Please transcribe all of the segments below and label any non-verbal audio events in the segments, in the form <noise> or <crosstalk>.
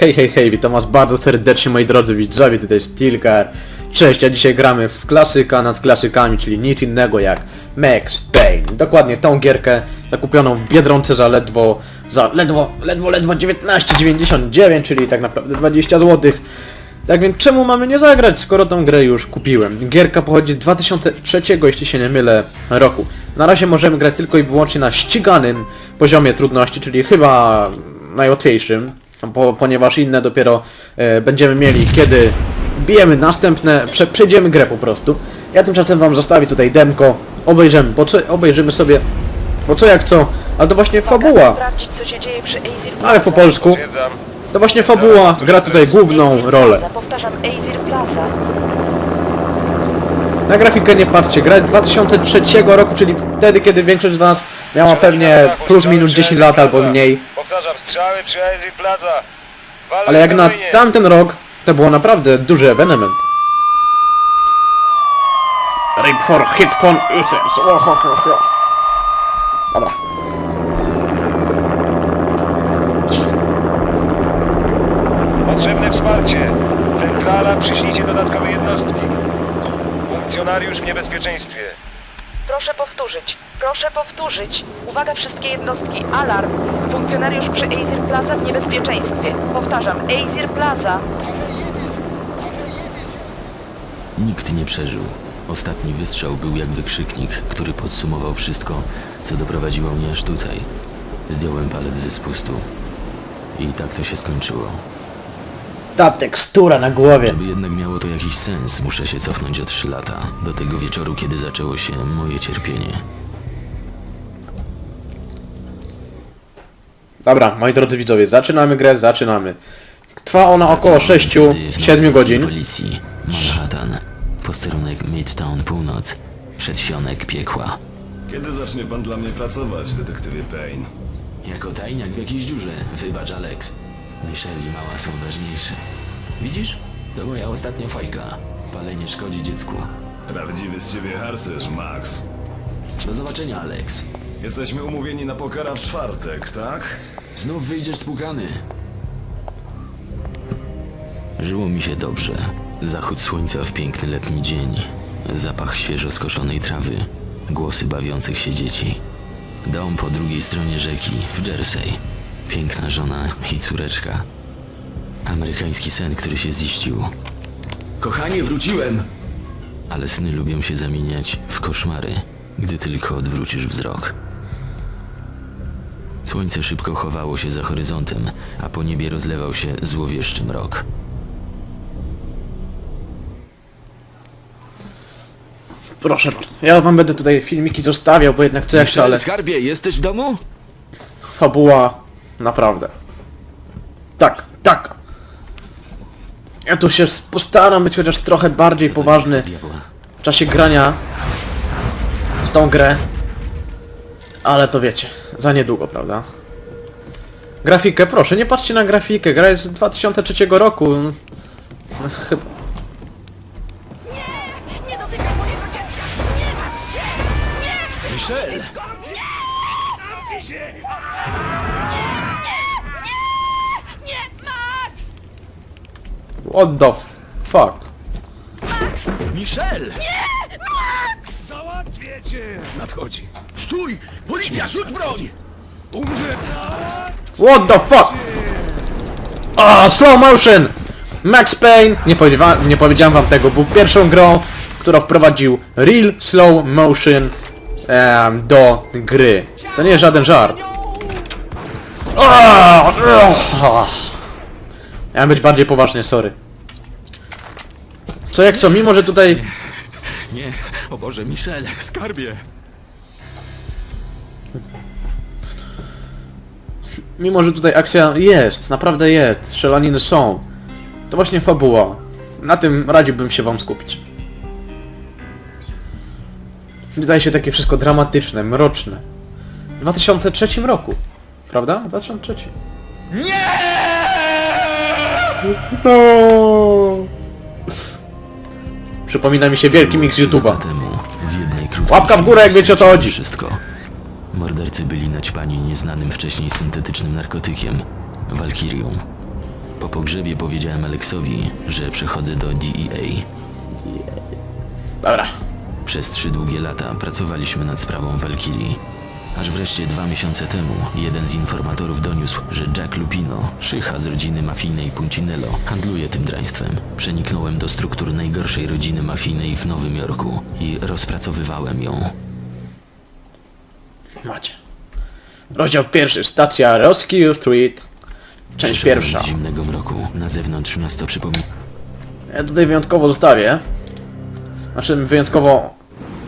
Hej, hej, hej, witam was bardzo serdecznie moi drodzy widzowie, tutaj jest Tilgar. Cześć, a dzisiaj gramy w klasyka nad klasykami, czyli nic innego jak Max Payne. Dokładnie tą gierkę zakupioną w Biedronce za ledwo, za ledwo, ledwo, ledwo 19,99, czyli tak naprawdę 20 zł. Tak więc czemu mamy nie zagrać, skoro tą grę już kupiłem? Gierka pochodzi z 2003, jeśli się nie mylę, roku. Na razie możemy grać tylko i wyłącznie na ściganym poziomie trudności, czyli chyba najłatwiejszym, po, ponieważ inne dopiero e, będziemy mieli, kiedy bijemy następne, prze, przejdziemy grę po prostu. Ja tymczasem wam zostawię tutaj demko, obejrzymy, po co, obejrzymy sobie, po co jak co, ale to właśnie fabuła, ale po polsku, to właśnie fabuła gra tutaj główną rolę. Powtarzam, Azir Plaza. Na grafikę nie patrzcie, gra 2003 roku, czyli wtedy, kiedy większość z was miała pewnie plus minus 10 lat albo mniej. Powtarzam, strzały przy Plaza. Ale jak na tamten rok, to było naprawdę duży ewenement. Rip for hit pon users. Dobra. Potrzebne wsparcie. Centrala, przyślijcie dodatkowe jednostki. Funkcjonariusz w niebezpieczeństwie. Proszę powtórzyć, proszę powtórzyć. Uwaga wszystkie jednostki, alarm. Funkcjonariusz przy Azir Plaza w niebezpieczeństwie. Powtarzam, Azir Plaza. Nikt nie przeżył. Ostatni wystrzał był jak wykrzyknik, który podsumował wszystko, co doprowadziło mnie aż tutaj. Zdjąłem palec ze spustu. I tak to się skończyło. Ta tekstura na głowie. Żeby jednak miało to jakiś sens, muszę się cofnąć o trzy lata. Do tego wieczoru, kiedy zaczęło się moje cierpienie. Dobra, moi drodzy widzowie, zaczynamy grę, zaczynamy. Trwa ona około Wtedy w 6-7 nowym godzin. Policji. Manhattan. Posterunek Midtown Północ. Przedsionek piekła. Kiedy zacznie pan dla mnie pracować, detektywie Payne? Jako tajniak w jakiejś dziurze. Wybacz, Alex. Michelle i mała są ważniejsze. Widzisz? To moja ostatnia fajka. Palenie szkodzi dziecku. Prawdziwy z ciebie harcerz, Max. Do zobaczenia, Alex. Jesteśmy umówieni na pokera w czwartek, tak? Znów wyjdziesz spłukany. Żyło mi się dobrze. Zachód słońca w piękny letni dzień. Zapach świeżo skoszonej trawy. Głosy bawiących się dzieci. Dom po drugiej stronie rzeki, w Jersey. Piękna żona i córeczka. Amerykański sen, który się ziścił. Kochanie, wróciłem! Ale sny lubią się zamieniać w koszmary, gdy tylko odwrócisz wzrok. Słońce szybko chowało się za horyzontem, a po niebie rozlewał się złowieszczy mrok. Proszę bardzo. Ja wam będę tutaj filmiki zostawiał, bo jednak co jeszcze, ale Skarbie, jesteś w domu? fabuła naprawdę. Tak, tak. Ja tu się postaram być chociaż trochę bardziej poważny w czasie grania w tą grę. Ale to wiecie, za niedługo, prawda? Grafikę, proszę, nie patrzcie na grafikę, gra jest z 2003 roku. Chyba. What the f- fuck? Michelle! Załatwię cię! Nadchodzi. Stój! Policja, rzuć broń! Umrze What the fuck? Ah, slow motion! Max Payne, nie, powiedzia nie powiedziałem wam tego, był pierwszą grą, która wprowadził real slow motion em, do gry. To nie jest żaden żart. Miałem być bardziej poważnie, sorry. Co jak co, mimo że tutaj Nie, o Boże, Michelle, skarbie! Mimo, że tutaj akcja jest, naprawdę jest, strzelaniny są. To właśnie fabuła. Na tym radziłbym się wam skupić. Wydaje się takie wszystko dramatyczne, mroczne. W 2003 roku. Prawda? 2003. Nie! No! Przypomina mi się wielki mix YouTube'a. Łapka w górę, jak wiecie, o co chodzi. Wszystko. Mordercy byli naćpani nieznanym wcześniej syntetycznym narkotykiem. Walkirią. Po pogrzebie powiedziałem Aleksowi, że przechodzę do DEA. Dobra. Przez trzy długie lata pracowaliśmy nad sprawą Valkyrie. Aż wreszcie dwa miesiące temu jeden z informatorów doniósł, że Jack Lupino, szycha z rodziny mafijnej Puncinello, handluje tym draństwem. Przeniknąłem do struktur najgorszej rodziny mafijnej w Nowym Jorku i rozpracowywałem ją. Macie. Rozdział pierwszy. Stacja Rescue Street. Część Przyszedłem pierwsza. Z zimnego mroku. Na zewnątrz miasto przypomina... Ja tutaj wyjątkowo zostawię. Znaczy wyjątkowo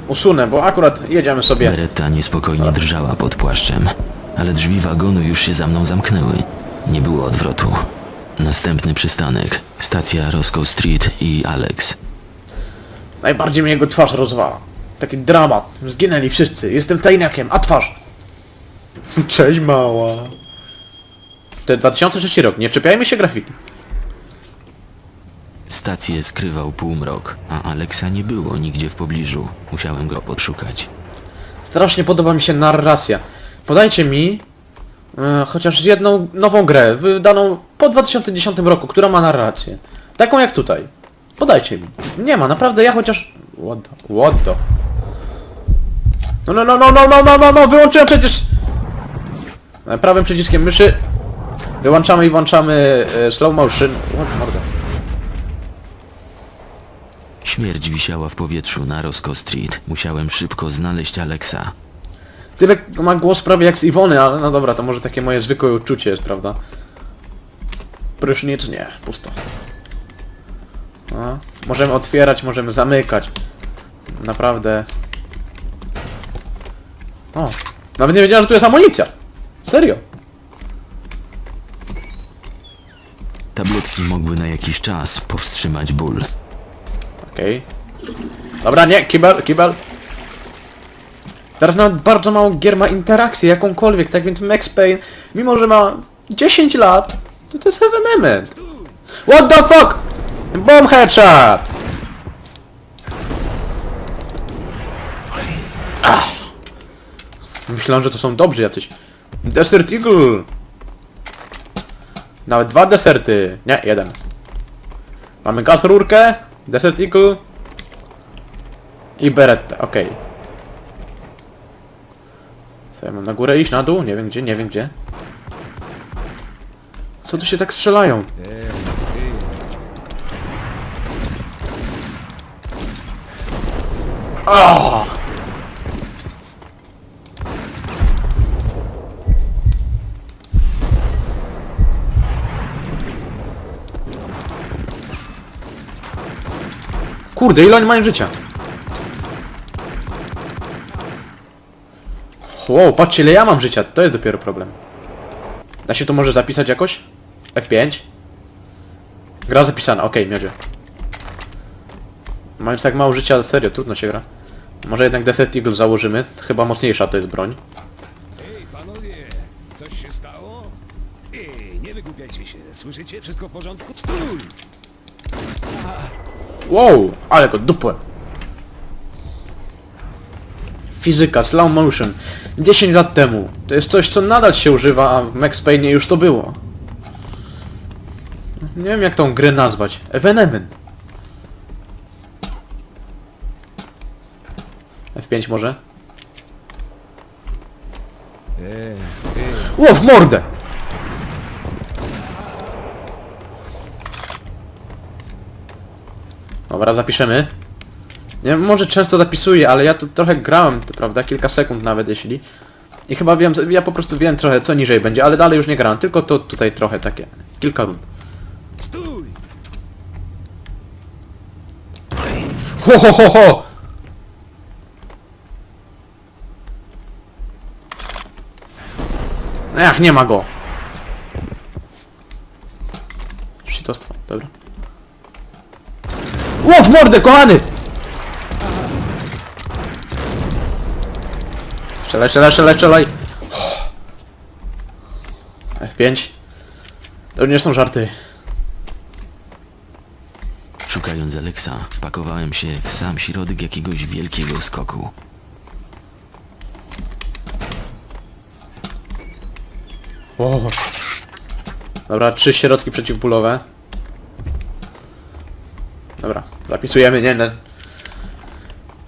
usunę, bo akurat jedziemy sobie. Beretta niespokojnie drżała pod płaszczem, ale drzwi wagonu już się za mną zamknęły. Nie było odwrotu. Następny przystanek. Stacja Roscoe Street i Alex. Najbardziej mnie jego twarz rozwala. Taki dramat. Zginęli wszyscy. Jestem tajniakiem, a twarz. Cześć mała. To 2003 rok. Nie czepiajmy się grafiki. Stację skrywał półmrok, a Alexa nie było nigdzie w pobliżu. Musiałem go podszukać. Strasznie podoba mi się narracja. Podajcie mi e, chociaż jedną nową grę, wydaną po 2010 roku, która ma narrację. Taką jak tutaj. Podajcie mi. Nie ma, naprawdę ja chociaż... What the... What the... No, no, no, no, no, no, no, no, no, wyłączyłem przecież... E, Prawym przyciskiem myszy wyłączamy i włączamy e, slow motion. What mordę. Śmierć wisiała w powietrzu na Roscoe Street. Musiałem szybko znaleźć Alexa. Typek ma głos prawie jak z Iwony, ale no dobra, to może takie moje zwykłe uczucie jest, prawda? Prysznic nie, pusto. No, możemy otwierać, możemy zamykać. Naprawdę. O, nawet nie wiedziałem, że tu jest amunicja. Serio. Tabletki mogły na jakiś czas powstrzymać ból. Okej. Dobra, nie, kibel, kibel. Teraz nawet bardzo mało gier ma interakcję jakąkolwiek, tak więc Max Payne, mimo że ma 10 lat, to to jest evenement. What the fuck? Bomb headshot! Ach. Myślałem, że to są dobrzy jacyś. Desert Eagle! Nawet dwa deserty. Nie, jeden. Mamy gaz rurkę, Desert Eagle i Beretta, okej. Co ja mam na górę iść, na dół? Nie wiem gdzie, nie wiem gdzie. Co tu się tak strzelają? Ah! Kurde, ile oni mają życia? Wow, patrzcie ile ja mam życia, to jest dopiero problem. Da się to może zapisać jakoś? F5? Gra zapisana, okej, miodzie. Mając tak mało życia, serio, trudno się gra. Może jednak Desert Eagle założymy, chyba mocniejsza to jest broń. Ej, panowie, coś się stało? Ej, nie wygłupiajcie się. Słyszycie? Wszystko w porządku? Stój! Wow, ale go dupłem. Fizyka, slow motion. 10 lat temu. To jest coś, co nadal się używa, a w Max Payne już to było. Nie wiem jak tą grę nazwać. Evenement. F5 może? Ło, w mordę! Dobra, zapiszemy. Nie może często zapisuję, ale ja tu trochę grałem, to prawda, kilka sekund nawet jeśli. I chyba wiem, ja po prostu wiem trochę co niżej będzie, ale dalej już nie grałem, tylko to tutaj trochę takie, kilka rund. Stój! Ho ho ho ho! Ach, nie ma go. Shitostwo, dobra. Ło, w mordę, kochany! Strzelaj, strzelaj, strzelaj, strzelaj! F5. To nie są żarty. Szukając Alexa, wpakowałem się w sam środek jakiegoś wielkiego skoku. O. Dobra, trzy środki przeciwbólowe. Dobra, zapisujemy, nie, nie.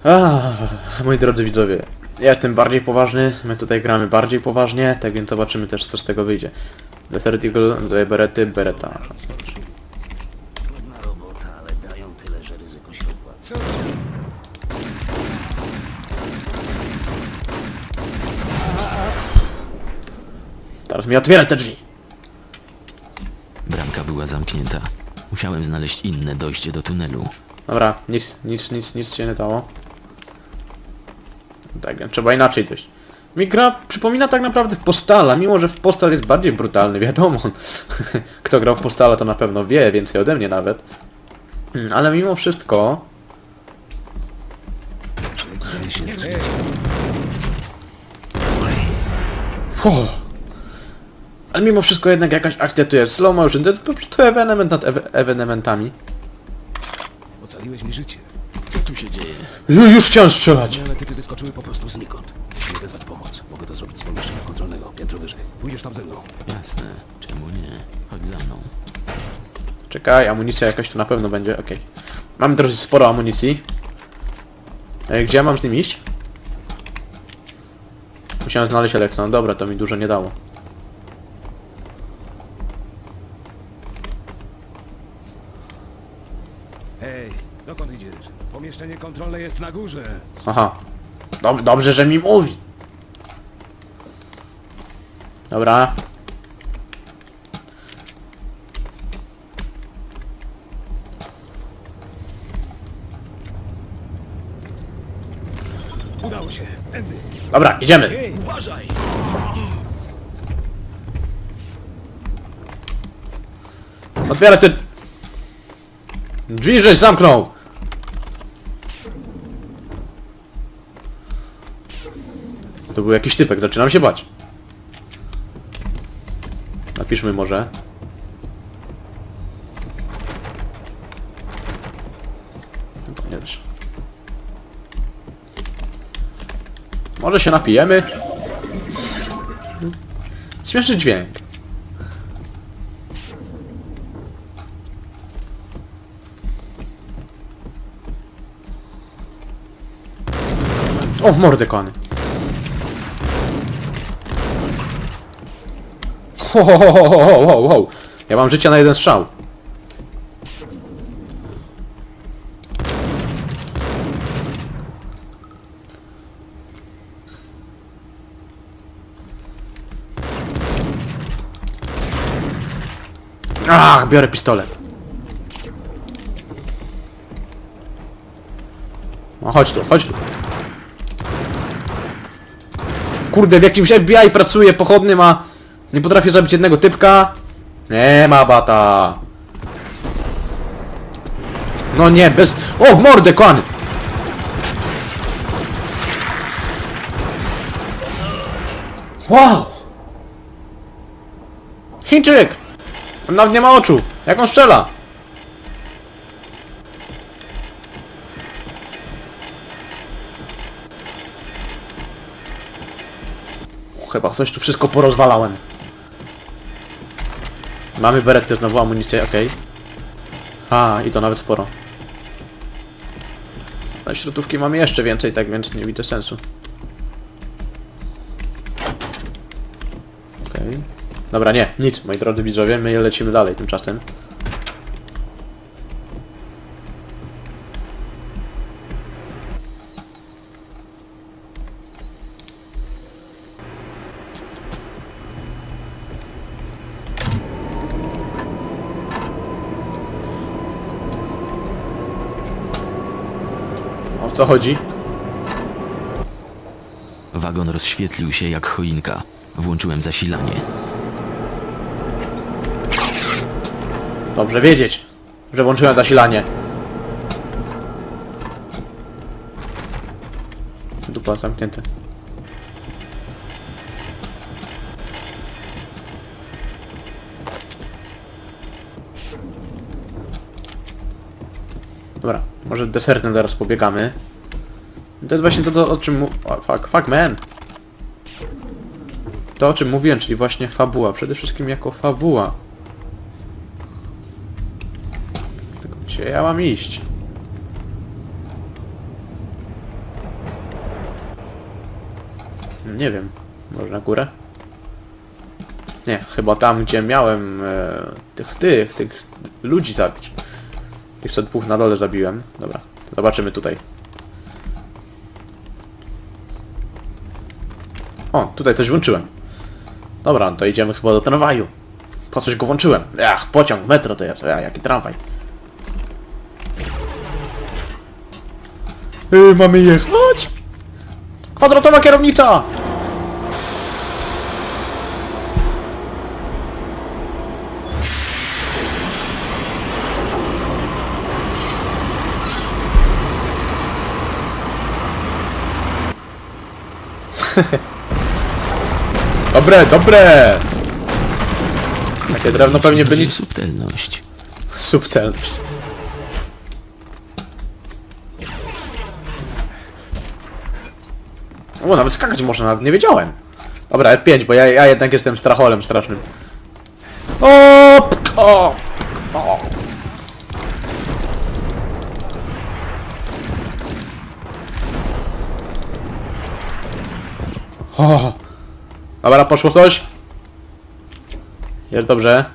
Ah, moi drodzy widzowie, ja jestem bardziej poważny, my tutaj gramy bardziej poważnie, tak więc zobaczymy też co z tego wyjdzie. Desert Eagle, daje berety, bereta. Teraz mi otwiera te drzwi. Bramka była zamknięta. Musiałem znaleźć inne dojście do tunelu. Dobra, nic, nic, nic, nic się nie dało. Tak trzeba inaczej dojść. Mi gra przypomina tak naprawdę Postala, mimo że w Postal jest bardziej brutalny, <laughs> wiadomo. Kto grał w Postala to na pewno wie, więcej ode mnie nawet. Ale mimo wszystko... Ale mimo wszystko jednak jakaś akcja tu jest. Slow motion, to jest po prostu ewenement nad ewe ewenementami. Ocaliłeś mi życie. Co tu się dzieje? Ju- Już chciałem strzelać. Ale typy wyskoczyły po prostu znikąd. Musimy wezwać pomoc. Mogę to zrobić z pomieszczenia kontrolnego, piętro wyżej. Pójdziesz tam ze mną. Jasne, czemu nie? Chodź za mną. Czekaj, amunicja jakaś tu na pewno będzie, okej. Mamy dosyć sporo amunicji. E, Gdzie ja mam z nim iść? Musiałem znaleźć elektron, dobra, to mi dużo nie dało. Hej, dokąd idziesz? Pomieszczenie kontrolne jest na górze. Aha. Dob dobrze, że mi mówi. Dobra. Udało się. Tędy. Dobra, idziemy. Hej, uważaj! Otwieraj ty... Drzwi żeś zamknął! To był jakiś typek, zaczynam się bać. Napiszmy może. Nie wiesz. Może się napijemy? Śmieszny dźwięk. O, w mordę. Ho, ho, ho, ho, ho, ho, ho. Ja mam życia na jeden strzał. Ach, biorę pistolet. No chodź tu, chodź tu. Kurde, w jakimś FBI pracuje pochodny ma... Nie potrafię zabić jednego typka. Nie ma bata. No nie, bez... O, w mordę, kon! Wow! Chińczyk! On nawet nie ma oczu. Jak on strzela? Chyba coś tu wszystko porozwalałem. Mamy berety, znowu amunicję, okej. A, i to nawet sporo. Na śrutówki mamy jeszcze więcej, tak więc nie widzę sensu. Okej. Dobra, nie, nic, moi drodzy widzowie, my lecimy dalej tymczasem. Co chodzi? Wagon rozświetlił się jak choinka. Włączyłem zasilanie. Dobrze wiedzieć, że włączyłem zasilanie. Dupa zamknięte. Dobra, może desertem zaraz pobiegamy to jest właśnie to, to o czym mu... Fuck, fuck man! To o czym mówiłem, czyli właśnie fabuła. Przede wszystkim jako fabuła. Tak Tylko gdzie ja mam iść? Nie wiem. Może na górę? Nie, chyba tam, gdzie miałem e, tych, tych, tych ludzi zabić. Tych co dwóch na dole zabiłem. Dobra, zobaczymy tutaj. O, tutaj coś włączyłem. Dobra, to idziemy chyba do tramwaju. Po coś go włączyłem. Ach, pociąg, metro to jest. Ach, jaki tramwaj. Yy, mamy jechać! Kwadratowa kierownicza! <laughs> Dobre, dobre! Takie drewno pewnie by nic... Subtelność. Subtelność. O, nawet skakać można, nawet nie wiedziałem. Dobra, F5, bo ja, ja jednak jestem stracholem strasznym. O, o, o. O. Dobra, poszło coś. Jest dobrze.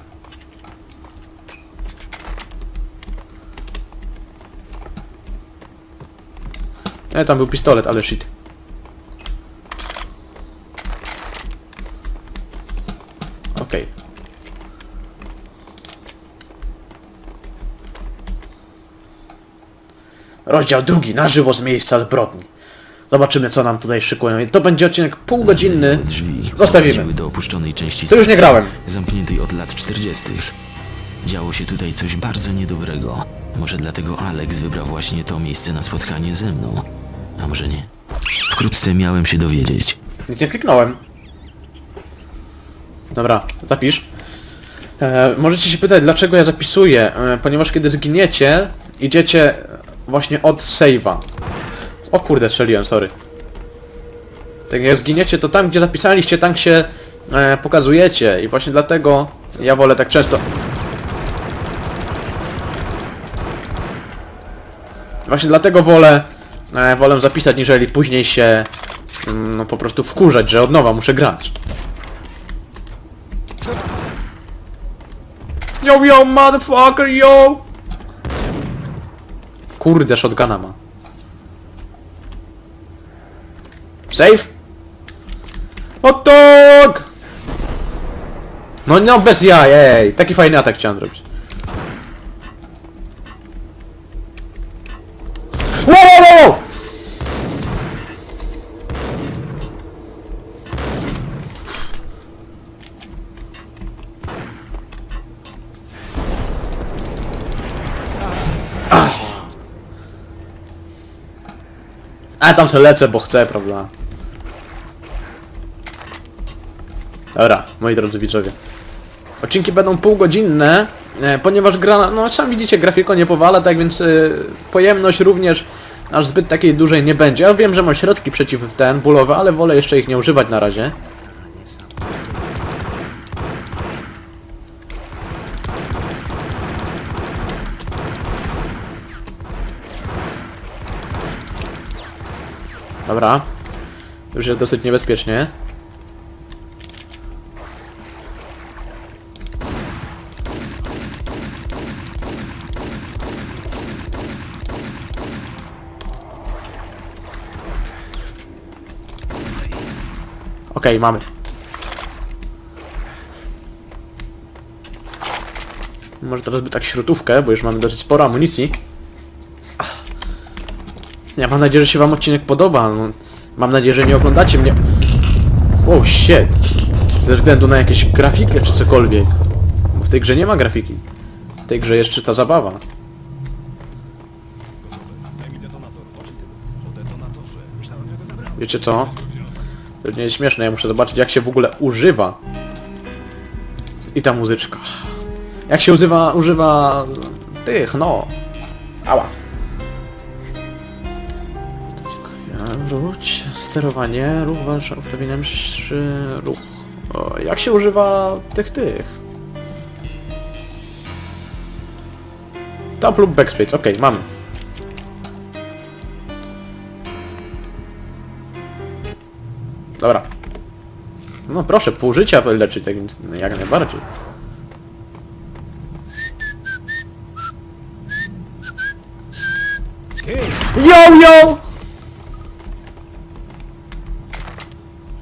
Nie, tam był pistolet, ale shit. Okej. Rozdział drugi, na żywo z miejsca zbrodni. Zobaczymy, co nam tutaj szykują. To będzie odcinek półgodzinny. Zostawimy. do opuszczonej części To już nie stacji, grałem. Zamkniętej od lat 40. Działo się tutaj coś bardzo niedobrego. Może dlatego Alex wybrał właśnie to miejsce na spotkanie ze mną. A może nie? Wkrótce miałem się dowiedzieć. Nic nie kliknąłem. Dobra, zapisz. E, możecie się pytać, dlaczego ja zapisuję, e, ponieważ kiedy zginiecie, idziecie właśnie od save'a. O kurde, strzeliłem, sorry. Tak jak zginiecie, to tam, gdzie zapisaliście, tam się e, pokazujecie i właśnie dlatego ja wolę tak często... Właśnie dlatego wolę, e, wolę zapisać, niżeli później się mm, no po prostu wkurzać, że od nowa muszę grać. Yo, yo, motherfucker, yo! Kurde, shotguna ma. Save? Hot dog! No, no, bez jaj, ej. Taki fajny atak chciałem zrobić. Wow, wow, wow! A tam se lecę, bo chcę, prawda? Dobra, moi drodzy widzowie. Odcinki będą półgodzinne, e, ponieważ gra, no sam widzicie, grafiko nie powala, tak więc e, pojemność również aż zbyt takiej dużej nie będzie. Ja wiem, że mam środki przeciw ten, bólowe, ale wolę jeszcze ich nie używać na razie. Dobra. Już jest dosyć niebezpiecznie. Okej, mamy. Może teraz by tak śrutówkę, bo już mamy dosyć sporo amunicji. Ja mam nadzieję, że się wam odcinek podoba. No, mam nadzieję, że nie oglądacie mnie... Oh shit. Ze względu na jakieś grafikę czy cokolwiek. W tej grze nie ma grafiki. W tej grze jest czysta zabawa. Wiecie co? To nie jest śmieszne, ja muszę zobaczyć jak się w ogóle używa. I ta muzyczka. Jak się używa, używa tych, no. Ała. Wróć, sterowanie, ruch wasza, ustawienia mszy, ruch. O, jak się używa tych, tych? Top lub backspace, okej, mamy. No proszę, pół życia leczyć, tak więc jak najbardziej. Yo, yo!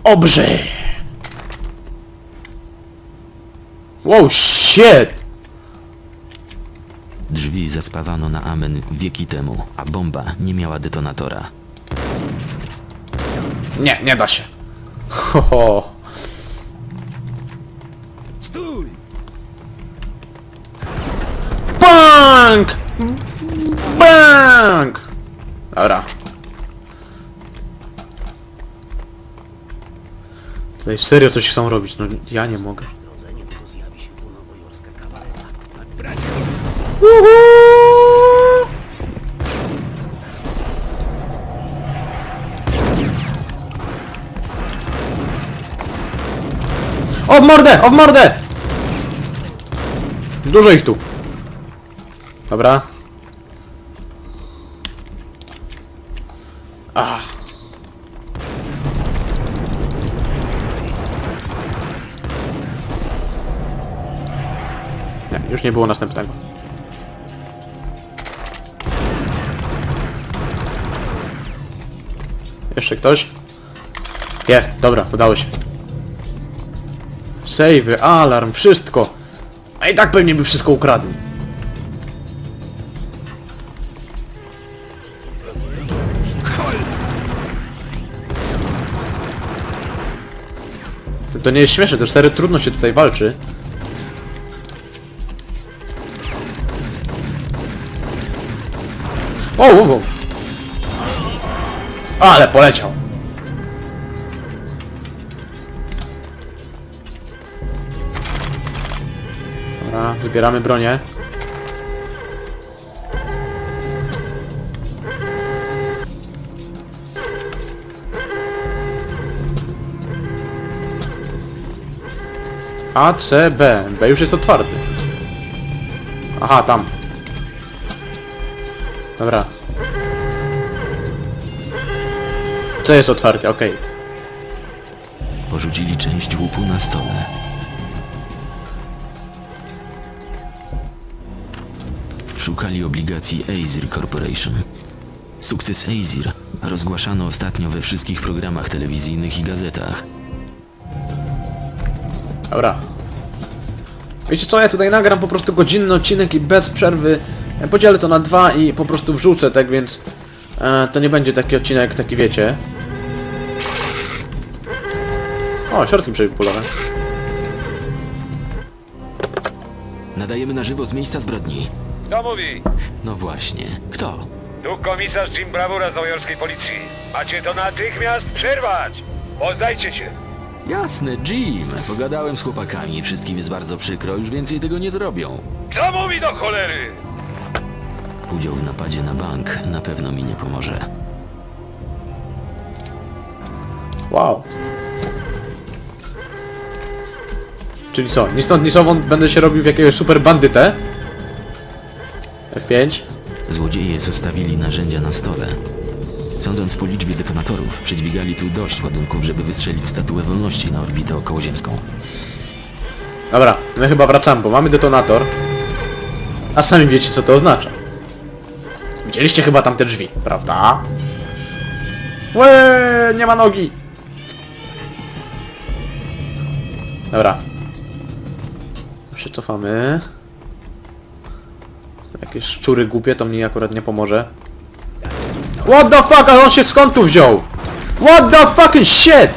Obrze! Wow, shit! Drzwi zaspawano na amen wieki temu, a bomba nie miała detonatora. Nie, nie da się. Ho, ho. Bank! Bank! Dobra. Tutaj serio coś chcą robić, no ja nie mogę. Uhu! O w mordę! O w mordę! Dużo ich tu. Dobra. Ach. Nie, już nie było następnego. Jeszcze ktoś? Jest, dobra, udało się. Save, alarm, wszystko. A i tak pewnie by wszystko ukradli. To nie jest śmieszne, to serio trudno się tutaj walczy. O, o. Ale poleciał. Dobra, wybieramy bronię. A, C, B. B już jest otwarty. Aha, tam. Dobra. C jest otwarty, okej. Porzucili część łupu na stole. Szukali obligacji Aesir Corporation. Sukces Aesir rozgłaszano ostatnio we wszystkich programach telewizyjnych i gazetach. Dobra. Wiecie co, ja tutaj nagram po prostu godzinny odcinek i bez przerwy e, podzielę to na dwa i po prostu wrzucę, tak więc e, to nie będzie taki odcinek, taki wiecie. O, środki przeciwbólowe. Nadajemy na żywo z miejsca zbrodni. Kto mówi? No właśnie, kto? Tu komisarz Jim Bravura z nowojorskiej policji. Macie to natychmiast przerwać! Poznajcie się! Jasne, Jim. Pogadałem z chłopakami, wszystkim jest bardzo przykro, już więcej tego nie zrobią. Kto mówi do cholery? Udział w napadzie na bank na pewno mi nie pomoże. Wow. Czyli co, ni stąd ni zowąd będę się robił w jakiegoś super bandytę? F5. Złodzieje zostawili narzędzia na stole. Sądząc po liczbie detonatorów, przydźwigali tu dość ładunków, żeby wystrzelić statuę wolności na orbitę okołoziemską. Dobra, my chyba wracamy, bo mamy detonator. A sami wiecie co to oznacza. Widzieliście chyba tam te drzwi, prawda? Łe, nie ma nogi. Dobra. Przycofamy. Jakieś szczury głupie, to mi akurat nie pomoże. What the fuck, a on się skąd tu wziął? What the fucking shit!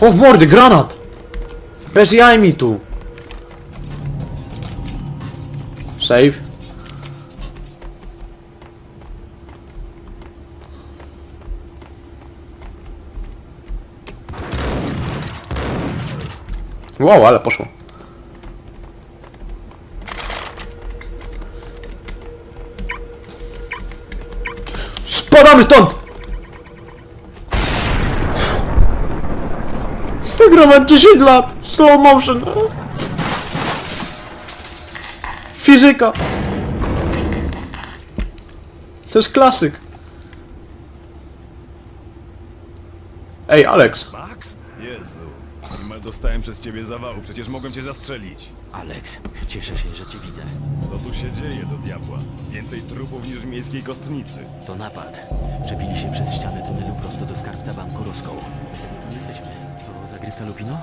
O w mordy, granat! Bez jaj mi tu! Save. Wow, ale poszło. Spadamy stąd! Ta gra ma 10 lat! Slow motion! Fizyka! To jest klasyk. Ej, Alex. Dostałem przez ciebie zawału, przecież mogłem cię zastrzelić. Alex, cieszę się, że cię widzę. Co tu się dzieje do diabła? Więcej trupów niż w miejskiej kostnicy. To napad. Przebili się przez ścianę tunelu prosto do skarbca banku Roscoe. Dlatego tu jesteśmy. To zagrywka Lupino?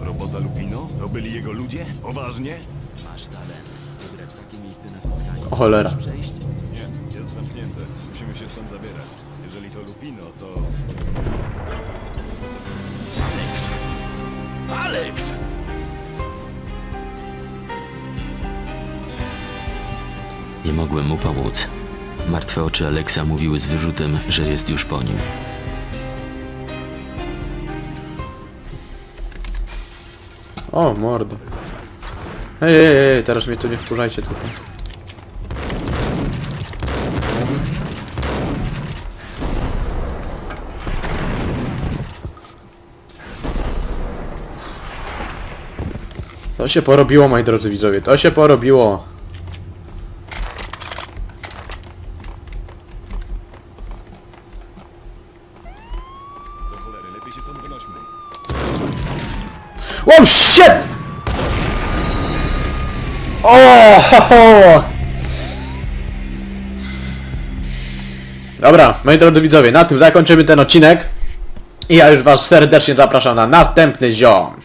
Robota Lupino? To byli jego ludzie? Poważnie? Masz talent. Wybrać takie miejsce na spotkanie. O cholera. Przejść? Nie, jest zamknięte. Musimy się stąd zabierać. Jeżeli to Lupino, to... Alex! Nie mogłem mu pomóc. Martwe oczy Alexa mówiły z wyrzutem, że jest już po nim. O, mordo. Ej, ej, ej, teraz mnie tu nie wkurzajcie tutaj. To się porobiło, moi drodzy widzowie, to się porobiło. Oh shit! O, ho, ho. Dobra, moi drodzy widzowie, na tym zakończymy ten odcinek. I ja już was serdecznie zapraszam na następny ziom.